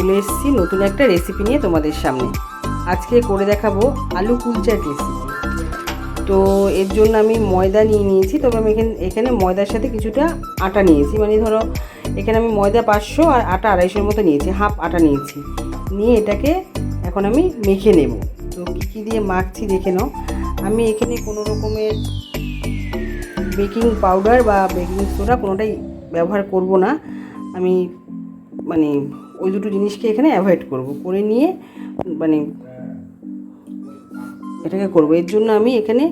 চলে এসেছি নতুন একটা রেসিপি নিয়ে তোমাদের সামনে। আজকে করে দেখাবো আলু কুলচার রেসিপি তো এর জন্য আমি ময়দা নিয়ে নিয়েছি, তবে আমি এখানে এখানে ময়দার সাথে কিছুটা আটা নিয়েছি। মানে ধরো, এখানে আমি ময়দা পাঁচশো আর আটা আড়াইশোর মতো নিয়েছি, হাফ আটা নিয়েছি। নিয়ে এটাকে এখন আমি মেখে নেব। তো কী কী দিয়ে মাখছি দেখে নাও। আমি এখানে কোনো রকমের বেকিং পাউডার বা বেকিং সোডা কোনোটাই ব্যবহার করব না। আমি মানে ওই দুটো জিনিসকে এখানে অ্যাভয়েড করব। করে নিয়ে মানে এটাকে করব। এর জন্য আমি এখানে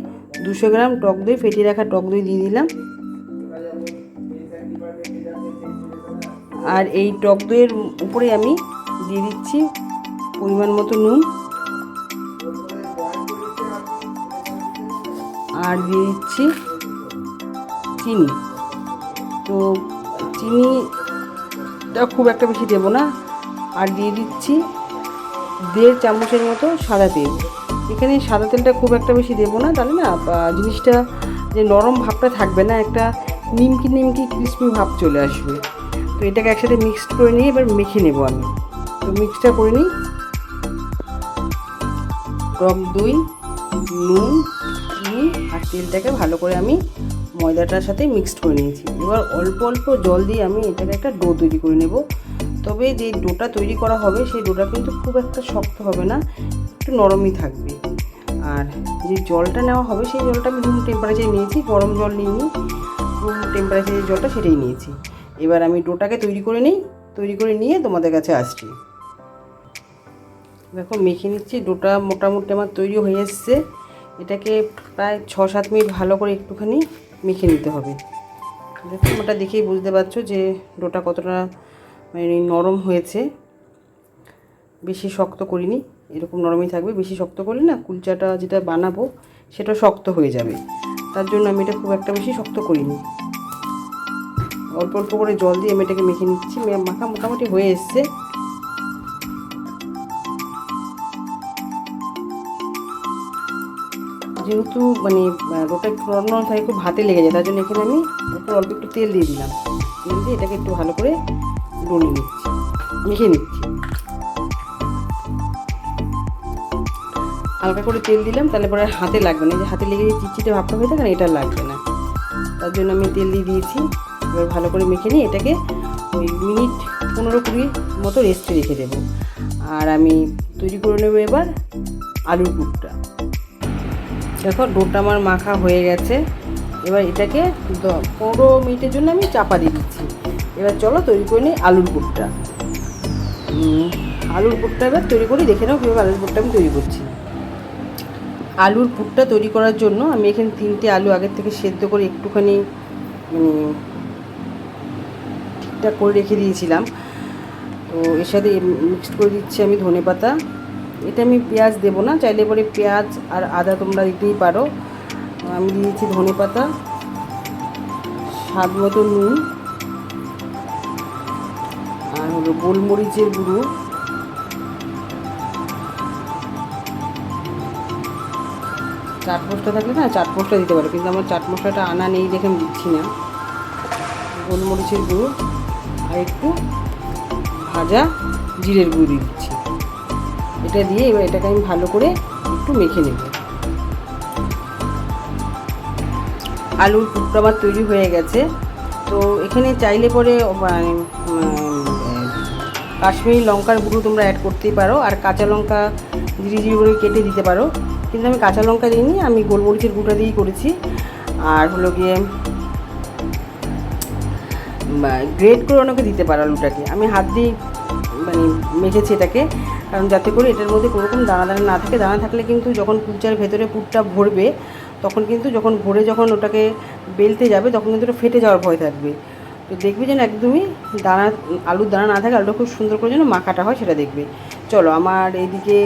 দুশো গ্রাম টক দই, ফেটিয়ে রাখা টক দই দিয়ে দিলাম। আর এই টক দইয়ের উপরে আমি দিয়ে দিচ্ছি পরিমাণ মতো নুন। আর দিয়ে দিচ্ছি চিনি। তো চিনিটা খুব একটা বেশি দেবো না। আর দিয়ে দিচ্ছি দেড় চামচের মতো সাদা তেল। এখানে সাদা তেলটা খুব একটা বেশি দেবো না, তাহলে না জিনিসটা যে নরম ভাবটা থাকবে না, একটা নিমকি নিমকি ক্রিসপি ভাব চলে আসবে। তো এটাকে একসাথে মিক্সড করে নিয়ে এবার মেখে নেব আমি। তো মিক্সটা করে নিই। টক দই, নুন চিনি আর তেলটাকে ভালো করে আমি ময়দাটার সাথে মিক্সড করে নিয়েছি। এবার অল্প অল্প জল দিয়ে আমি এটাকে একটা ডো তৈরি করে নেব। তবে যে ডোটা তৈরি করা হবে, সেই ডোটা কিন্তু খুব একটা শক্ত হবে না, একটু নরমই থাকবে। আর যে জলটা নেওয়া হবে, সেই জলটা আমি রুম টেম্পারেচারে নিয়েছি, গরম জল নিইনি রুম টেম্পারেচারের জলটা সেটাই নিয়েছি। এবার আমি ডোটাকে তৈরি করে নিই, তৈরি করে নিয়ে তোমাদের কাছে আসছি। দেখো, মেখে নিচ্ছি, ডোটা মোটামুটি আমার তৈরি হয়ে এসছে। এটাকে প্রায় ছ সাত মিনিট ভালো করে একটুখানি মেখে নিতে হবে। দেখো, ওটা দেখেই বুঝতে পারছ যে ডোটা কতটা মানে নরম হয়েছে। বেশি শক্ত করিনি, এরকম নরমই থাকবে। বেশি শক্ত করলে না কুলচাটা যেটা বানাবো, সেটা শক্ত হয়ে যাবে। তার জন্য আমি এটা খুব একটা বেশি শক্ত করিনি। অল্প অল্প করে জল দিয়ে আমি এটাকে মেখে নিচ্ছি। মাখা মোটামুটি হয়ে এসছে। যেহেতু মানে রোটা একটু নরম থাকে, খুব হাতে লেগে যায়, তার জন্য এখানে আমি অল্প একটু তেল দিয়ে দিলাম। তেল দিয়ে এটাকে একটু ভালো করে ডলে নিচ্ছি, মেখে নিচ্ছি। হালকা করে তেল দিলাম, তাহলে পরে হাতে লাগবে না। যে হাতে লেগে যে চিটচিটে ভাবটা হয়ে থাকে না, এটা লাগবে না। তার জন্য আমি তেল দিয়ে দিয়েছি। এবার ভালো করে মেখে নিয়ে এটাকে ওই মিনিট পনেরো কুড়ি মতো রেস্টে রেখে দেবো। আর আমি তৈরি করে নেব এবার আলুর পুরটা। দেখো, ডোটা আমার মাখা হয়ে গেছে। এবার এটাকে পনেরো মিনিটের জন্য আমি চাপা দিয়ে দিচ্ছি। এবার চলো তৈরি করে নিই আলুর পুরটা। আলুর পুরটা এবার তৈরি করি দেখে নাও কীভাবে আলুর পুরটা আমি তৈরি করছি। আলুর পুরটা তৈরি করার জন্য আমি এখানে তিনটে আলু আগের থেকে সেদ্ধ করে একটুখানি মানে ঠিকঠাক করে রেখে দিয়েছিলাম। তো এর সাথে মিক্সড করে দিচ্ছি আমি ধনে পাতা। এটা আমি পেঁয়াজ দেবো না, চাইলে পরে পেঁয়াজ আর আদা তোমরা দিতেই পারো। আমি দিয়েছি ধনে পাতা, স্বাদ মতো নুন। হলো গোলমরিচের গুঁড়ো। চাট মশলা থাকলে না চাট মশলা দিতে পারো কিন্তু আমার চাট মশলাটা আনা নেই দেখে আমি দিচ্ছি না। গোলমরিচের গুঁড়ো আর একটু ভাজা জিরের গুঁড়ো দিয়ে দিচ্ছি। এটা দিয়ে এবার এটাকে আমি ভালো করে একটু মেখে নেব। আলুর পুরটা আমার তৈরি হয়ে গেছে। তো এখানে চাইলে পরে মানে, কাশ্মীরি লঙ্কার গুঁড়ো তোমরা অ্যাড করতেই পারো, আর কাঁচা লঙ্কা ধীরে ধীরে করে কেটে দিতে পারো। কিন্তু আমি কাঁচা লঙ্কা দিইনি, আমি গোলমরিচের গুঁড়োটা দিয়েই করেছি। আর হলো গিয়ে গ্রেড করে অনেকে দিতে পারো আলুটাকে। আমি হাত দিয়ে মানে মেখেছি এটাকে, কারণ যাতে করে এটার মধ্যে কোনো রকম দানা দানা না থাকে। দানা থাকলে কিন্তু যখন কুলচার ভেতরে পুরটা ভরবে, তখন কিন্তু যখন ভরে যখন ওটাকে বেলতে যাবে, তখন কিন্তু ওটা ফেটে যাওয়ার ভয় থাকবে। তো দেখবে যেন একদমই দানা, আলুর দানা না থাকে, আলুটা খুব সুন্দর করে যেন মাখাটা হয়, সেটা দেখবে। চলো, আমার এইদিকে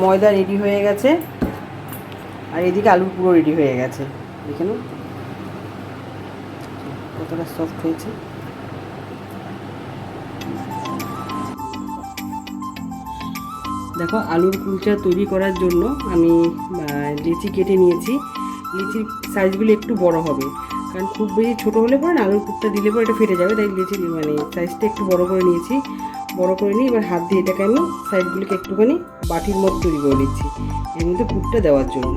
ময়দা রেডি হয়ে গেছে, আর এদিকে আলুর পুরো রেডি হয়ে গেছে। দেখে নাও, কতটা সফট হয়েছে। দেখো, আলুর কুলচা তৈরি করার জন্য আমি লিচি কেটে নিয়েছি। লিচির সাইজগুলো একটু বড় হবে। কারণ খুব বেশি ছোটো হলে পরে না, আলুর পুরটা দিলে পরে এটা ফেটে যাবে, তাই দিয়েছি মানে সাইজটা একটু বড় করে নিয়েছি। বড় করে নিয়ে এবার হাত দিয়ে এটাকে আমি সাইডগুলোকে একটুখানি বাটির মতো তৈরি করে নিচ্ছি, এর মধ্যে পুরটা দেওয়ার জন্য।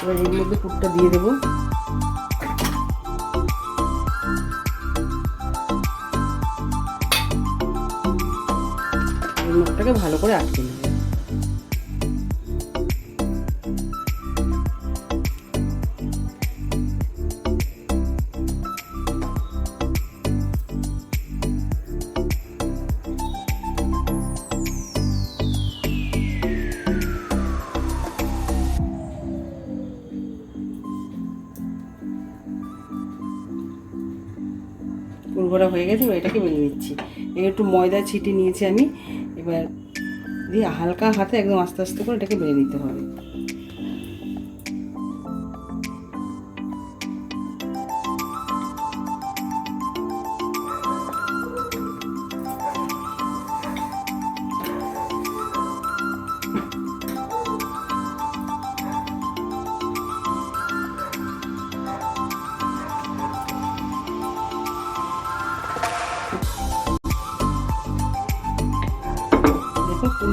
এবার এর মধ্যে পুরটা দিয়ে দেবো। মুখটাকে ভালো করে আটকে পুরগোড়া হয়ে গেছে, এবার এটাকে বেরিয়ে নিচ্ছি। একটু ময়দা ছিটিয়ে নিয়েছি আমি। এবার দিয়ে হালকা হাতে একদম আস্তে আস্তে করে এটাকে বেরিয়ে নিতে হবে।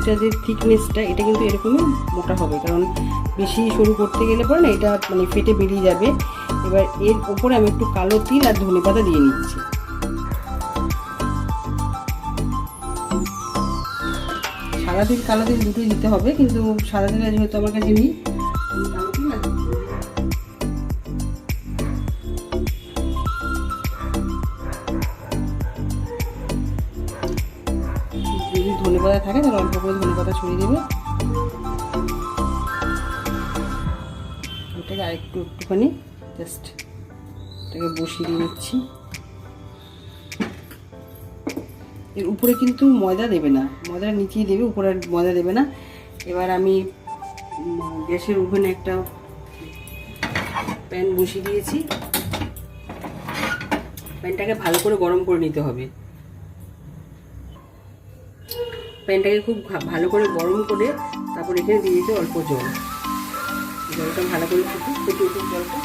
দেখো যে থিকনেসটা এটা কিন্তু এরকমই মোটা হবে। কারণ বেশি সরু করতে গেলে পরে না এটা মানে ফেটে বেরিয়ে যাবে। এবার এর ওপরে আমি একটু কালো তিল আর ধনে পাতা দিয়ে নিচ্ছি। সারাদিন, কালো তিল দুটোই দিতে হবে, কিন্তু তিল যেহেতু আমার কাছে নেই যদি থাকে, তাহলে অল্প করে ধনে পাতা ছড়িয়ে দেবে। এটাকে আরেকটু একটুখানি জাস্ট এটাকে বসিয়ে নিচ্ছি এর উপরে কিন্তু ময়দা দেবে না। ময়দা নিচেই দেবে, উপরে ময়দা দেবে না। এবার আমি গ্যাসের ওভেনে একটা প্যান বসিয়ে দিয়েছি। প্যানটাকে ভালো করে গরম করে নিতে হবে। প্যানটাকে খুব ভালো করে গরম করে তারপর এখানে দিয়ে দিতে অল্প জল। জলটা ভালো করে ফুটুক ফুটে উঠুক জলটা।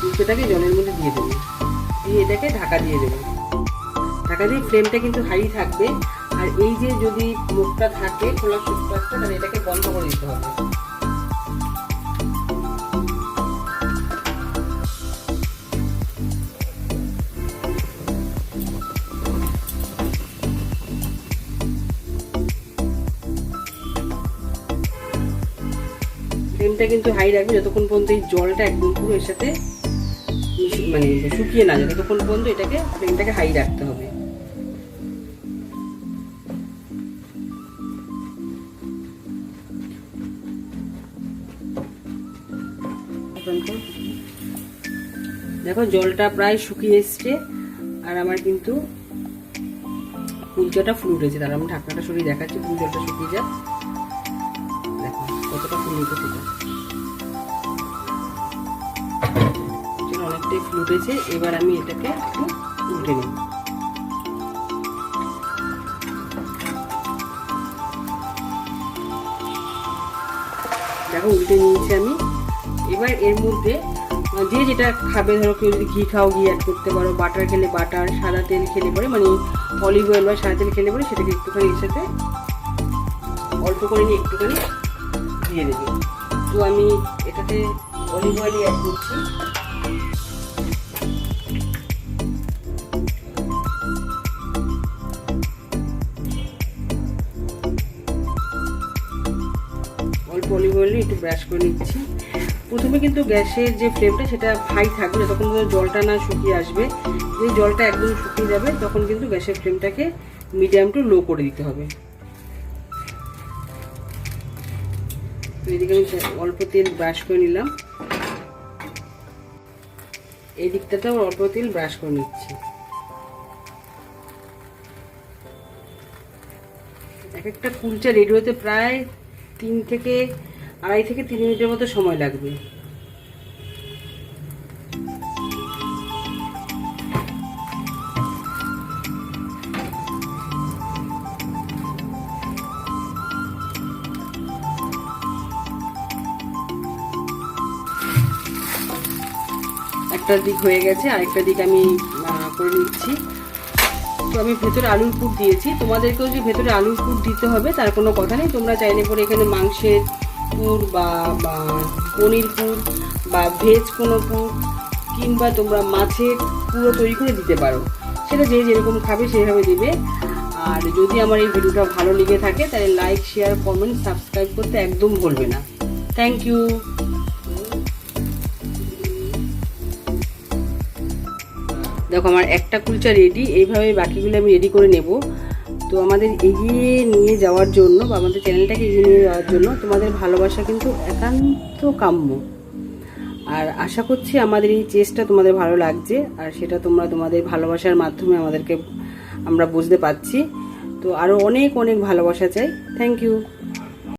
কুলচোটাকে জলের মধ্যে দিয়ে দেবো। দিয়ে এটাকে ঢাকা দিয়ে দেবো। ঢাকা দিয়ে ফ্লেমটা কিন্তু হাই থাকবে। আর এই যে যদি মুখটা থাকে, খোলা সুপটা তাহলে এটাকে বন্ধ করে দিতে হবে। ফ্লেমটা কিন্তু হাই রাখবে যতক্ষণ পর্যন্ত এই জলটা একদম পুরো এর সাথে মানে শুকিয়ে না যায়, ততক্ষণ পর্যন্ত এটাকে ফ্লেমটাকে হাই রাখতে হবে। দেখো। জলটা প্রায় শুকিয়ে এসছে, আর আমার কিন্তু কুলচাটা ফুল উঠেছে। তাহলে আমি ঢাকনাটা সরিয়ে দেখাচ্ছি জলটা শুকিয়ে যাক। দেখো, কতটা ফুল উঠেছে অনেকটাই ফুল উঠেছে। এবার আমি এটাকে একটু উল্টে নেব। দেখো, উল্টে নিয়েছি আমি। এবার এর মধ্যে যে যেটা খাবে, ধরো কেউ যদি ঘি খাও, ঘি অ্যাড করতে পারো বাটার খেলে বাটার সাদা তেল খেলে পরে মানে অলিভ অয়েল বা সাদা তেল খেলে পরে সেটাকে একটুখানি এর সাথে অল্প করে নিয়ে একটুখানি দিয়ে দেবে। তো আমি এটাতে অলিভ অয়েলই অ্যাড করছি। অল্প অলিভ অয়েল একটু ব্রাশ করে নিচ্ছি। প্রথমে কিন্তু গ্যাসের যে ফ্লেমটা, সেটা হাই থাকবে যতক্ষণ পর্যন্ত জলটা না শুকিয়ে আসবে। যে জলটা একদম শুকিয়ে যাবে, তখন কিন্তু গ্যাসের ফ্লেমটাকে মিডিয়াম টু লো করে দিতে হবে। এদিকে আমি অল্প তেল ব্রাশ করে নিলাম। এই দিকটাতেও অল্প তেল ব্রাশ করে নিচ্ছি। এক একটা কুলচা রেডি হতে প্রায় তিন থেকে আড়াই থেকে তিন মিনিটের মতো সময় লাগবে। একটা দিক হয়ে গেছে, আরেকটা দিক আমি করে নিচ্ছি। তো আমি ভেতরে আলুর পুর দিয়েছি। তোমাদেরকেও যে ভেতরে আলুর পুর দিতে হবে, তার কোনো কথা নেই। তোমরা চাইলে পরে এখানে মাংসের পুর বা পনির পুর বা ভেজ কোনো পুর কিংবা তোমরা মাছের পুরো তৈরি করে দিতে পারো। সেটা যে যেরকম খাবে সেভাবে দিবে। আর যদি আমার এই ভিডিওটা ভালো লেগে থাকে, তাহলে লাইক শেয়ার কমেন্ট সাবস্ক্রাইব করতে একদম ভুলবে না। থ্যাংক ইউ দেখো, আমার একটা কুলচা রেডি এইভাবে বাকিগুলো আমি রেডি করে নেব। তো আমাদের এগিয়ে নিয়ে যাওয়ার জন্য বা আমাদের চ্যানেলটাকে এগিয়ে নিয়ে যাওয়ার জন্য তোমাদের ভালোবাসা কিন্তু একান্ত কাম্য। আর আশা করছি আমাদের এই চেষ্টা তোমাদের ভালো লাগছে আর সেটা তোমরা তোমাদের ভালোবাসার মাধ্যমে আমাদেরকে আমরা বুঝতে পারছি। তো আরও অনেক অনেক ভালোবাসা চাই। Thank you